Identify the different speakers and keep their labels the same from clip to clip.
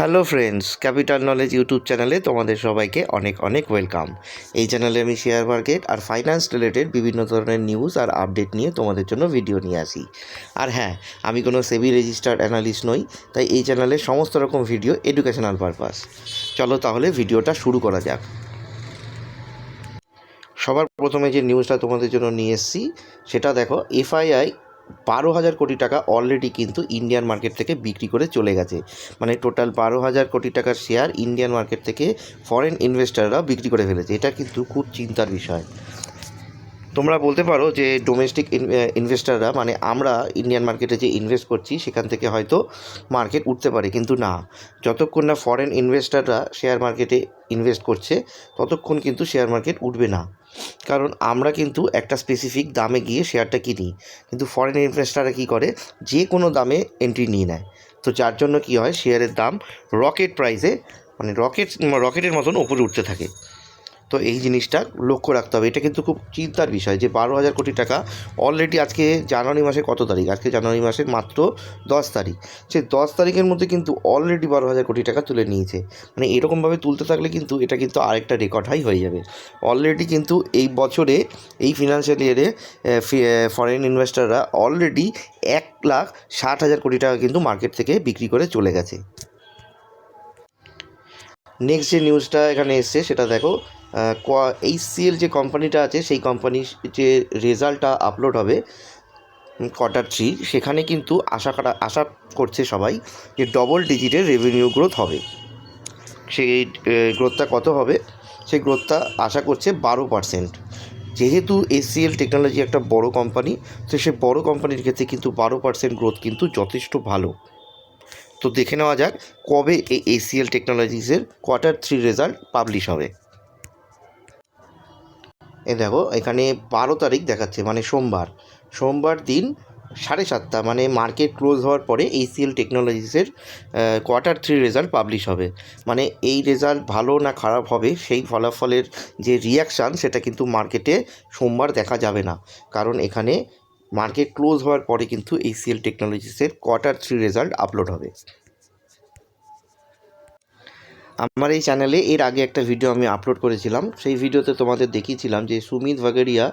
Speaker 1: Hello friends, capital knowledge YouTube চ্যানেলে তোমাদের সবাইকে অনেক অনেক ওয়েলকাম। এই চ্যানেলে আমি শেয়ার মার্কেট আর ফাইন্যান্স রিলেটেড বিভিন্ন ধরনের নিউজ আর আপডেট নিয়ে তোমাদের জন্য ভিডিও নিয়ে আসি। আর হ্যাঁ আমি কোনো সেবি রেজিস্টার্ড অ্যানালিস্ট নই, তাই এই চ্যানেলে সমস্ত রকম ভিডিও এডুকেশনাল পারপাস চলো তাহলে ভিডিওটা শুরু করা যাক। সবার প্রথমে যে নিউজটা তোমাদের জন্য নিয়ে এসেছি, সেটা দেখো এফআইআই বারো হাজার কোটি টাকা অলরেডি কিন্তু ইন্ডিয়ান মার্কেট থেকে বিক্রি করে চলে গেছে। মানে টোটাল বারো হাজার কোটি টাকার শেয়ার ইন্ডিয়ান মার্কেট থেকে ফরেন ইনভেস্টাররাও বিক্রি করে ফেলেছে। এটা কিন্তু খুব চিন্তার বিষয়। তোমরা বলতে পারো যে ডোমেস্টিক ইনভেস্টাররা মানে আমরা ইন্ডিয়ান মার্কেটে যে ইনভেস্ট করছি, সেখান থেকে হয়তো মার্কেট উঠতে পারে, কিন্তু না। যতক্ষণ না ফরেন ইনভেস্টাররা শেয়ার মার্কেটে ইনভেস্ট করছে, ততক্ষণ কিন্তু শেয়ার মার্কেট উঠবে না। কারণ আমরা কিন্তু একটা স্পেসিফিক দামে গিয়ে শেয়ারটা কিনি, কিন্তু ফরেন ইনভেস্টাররা কী করে? যে কোনো দামে এন্ট্রি নিয়ে নেয়। তো যার জন্য কী হয়? শেয়ারের দাম রকেট প্রাইসে মানে রকেট রকেটের মতন উপরে উঠতে থাকে। তো এই জিনিসটা লক্ষ্য রাখতে হবে। এটা কিন্তু খুব চিন্তার বিষয় যে বারো হাজার কোটি টাকা অলরেডি আজকে জানুয়ারি মাসে কত তারিখ? আজকে জানুয়ারি মাসের মাত্র দশ তারিখ। সে দশ তারিখের মধ্যে কিন্তু অলরেডি বারো হাজার কোটি টাকা তুলে নিয়েছে। মানে এরকমভাবে তুলতে থাকলে কিন্তু এটা কিন্তু আরেকটা রেকর্ড হাই হয়ে যাবে। অলরেডি কিন্তু এই বছরে, এই ফিনান্সিয়াল ইয়ারে ফরেন ইনভেস্টাররা অলরেডি এক লাখ ষাট হাজার কোটি টাকা কিন্তু মার্কেট থেকে বিক্রি করে চলে গেছে। নেক্সট যে নিউজটা এখানে এসছে, সেটা দেখো। এই সিএল যে কোম্পানিটা আছে, সেই কোম্পানির যে রেজাল্টটা আপলোড হবে কোয়ার্টার থ্রি সেখানে কিন্তু আশা করা, আশা করছে সবাই যে ডবল ডিজিটের রেভিনিউ গ্রোথ হবে। সেই গ্রোথটা কত হবে? সেই গ্রোথটা আশা করছে বারো পার্সেন্ট যেহেতু এসিএল টেকনোলজি একটা বড় কোম্পানি তো সে বড় কোম্পানির ক্ষেত্রে কিন্তু বারো পার্সেন্ট গ্রোথ কিন্তু যথেষ্ট ভালো। তো দেখে নেওয়া যাক কবে এই এসিএল টেকনোলজিসের কোয়ার্টার থ্রি রেজাল্ট পাবলিশ হবে। এ দেখো, এখানে বারো তারিখ দেখাচ্ছে মানে সোমবার। সোমবার দিন সাড়ে সাতটা মানে মার্কেট ক্লোজ হওয়ার পরে এসিএল টেকনোলজিসের কোয়ার্টার থ্রি রেজাল্ট পাবলিশ হবে। মানে এই রেজাল্ট ভালো না খারাপ হবে, সেই ফলাফলের যে রিয়াকশান সেটা কিন্তু মার্কেটে সোমবার দেখা যাবে না। কারণ এখানে মার্কেট ক্লোজ হওয়ার পরে কিন্তু এসিএল টেকনোলজিসের কোয়ার্টার থ্রি রেজাল্ট আপলোড হবে। আমার এই চ্যানেলে এর আগে একটা ভিডিও আমি আপলোড করেছিলাম। সেই ভিডিওতে তোমাদের দেখিয়েছিলাম যে সুমিত ভাগেরিয়া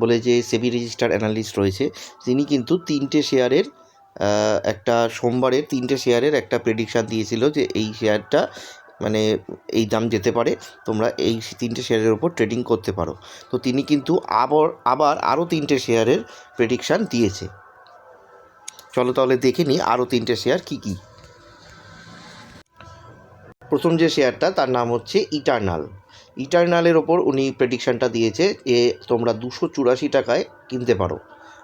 Speaker 1: বলে যে সেবি রেজিস্টার অ্যানালিস্ট রয়েছে, তিনি কিন্তু তিনটে শেয়ারের একটা সোমবারের তিনটে শেয়ারের একটা প্রেডিকশান দিয়েছিল যে এই শেয়ারটা মানে এই দাম যেতে পারে, তোমরা এই তিনটে শেয়ারের ওপর ট্রেডিং করতে পারো। তো তিনি কিন্তু আবার আবার আরও তিনটে শেয়ারের প্রেডিকশান দিয়েছে। চলো তাহলে দেখে নিই আরও তিনটে শেয়ার কী কী। প্রথম যে শেয়ারটা, তার নাম হচ্ছে ইটার্নাল ইটার্নালের ওপর উনি প্রেডিকশানটা দিয়েছে যে, তোমরা দুশো চুরাশি টাকায় কিনতে পারো।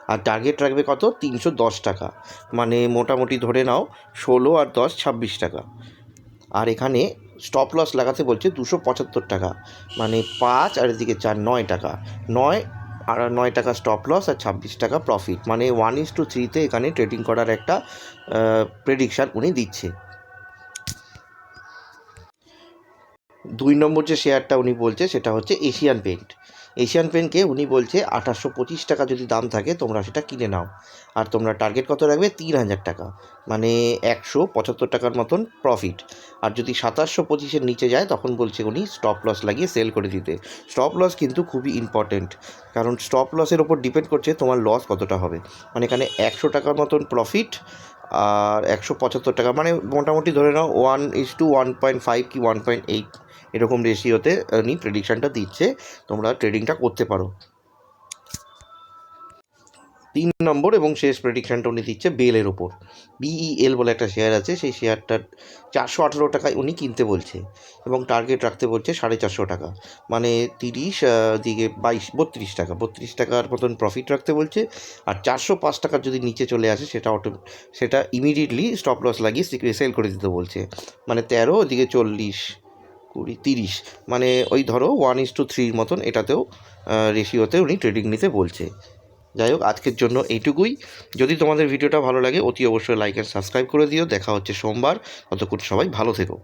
Speaker 1: আর টার্গেট রাখবে কত? তিনশো দশ টাকা। মানে মোটামুটি ধরে নাও, ষোলো আর দশ, ছাব্বিশ টাকা। আর এখানে স্টপ লস লাগাতে বলছে দুশো পঁচাত্তর টাকা। মানে পাঁচ আর এদিকে চার, নয় টাকা। নয় আর নয় টাকা স্টপ লস আর ছাব্বিশ টাকা প্রফিট মানে ওয়ান ইস টু থ্রিতে এখানে ট্রেডিং করার একটা প্রেডিকশান উনি দিচ্ছে। দুই নম্বর যে শেয়ারটা উনি বলছে, সেটা হচ্ছে এশিয়ান পেন্ট এশিয়ান পেন্টকে উনি বলছে আঠাশশো পঁচিশ টাকা যদি দাম থাকে, তোমরা সেটা কিনে নাও। আর তোমরা টার্গেট কত রাখবে? তিন হাজার টাকা। মানে একশো পঁচাত্তর টাকার মতন প্রফিট আর যদি সাতাশশো পঁচিশের নিচে যায়, তখন বলছে উনি স্টপ লস লাগিয়ে সেল করে দিতে। স্টপ লস কিন্তু খুবই ইম্পর্টেন্ট কারণ স্টপ লসের ওপর ডিপেন্ড করছে তোমার লস কতটা হবে। মানে এখানে একশো টাকার মতন প্রফিট আর একশো পঁচাত্তর টাকা। মানে মোটামুটি ধরে নাও one is to one point five কি ওয়ান পয়েন্ট এইট এরকম রেশিওতে উনি প্রেডিকশানটা দিচ্ছে, তোমরা ট্রেডিংটা করতে পারো। তিন নম্বর এবং শেষ প্রেডিকশানটা উনি দিচ্ছে বেলের ওপর বিইএল বলে একটা শেয়ার আছে, সেই শেয়ারটার চারশো আঠেরো টাকায় উনি কিনতে বলছে এবং টার্গেট রাখতে বলছে সাড়ে চারশো টাকা। মানে তিরিশ দিকে বাইশ, বত্রিশ টাকা। বত্রিশ টাকার মতন প্রফিট রাখতে বলছে আর চারশো পাঁচ টাকার যদি নিচে চলে আসে, সেটা অটো সেটা ইমিডিয়েটলি স্টপ লস লাগিয়ে সেল করে দিতে বলছে। মানে তেরো ওদিকে চল্লিশ কুড়ি, তিরিশ। মানে ওই ধরো ওয়ান ইস টু থ্রির মতন এটাতেও রেশিওতে উনি ট্রেডিং নিতে বলছে। যাই হোক, আজকের জন্য এইটুকুই। যদি তোমাদের ভিডিওটা ভালো লাগে, অতি অবশ্যই লাইক অ্যান্ড সাবস্ক্রাইব করে দিও। দেখা হচ্ছে সোমবার। ততক্ষণ সবাই ভালো থেকো।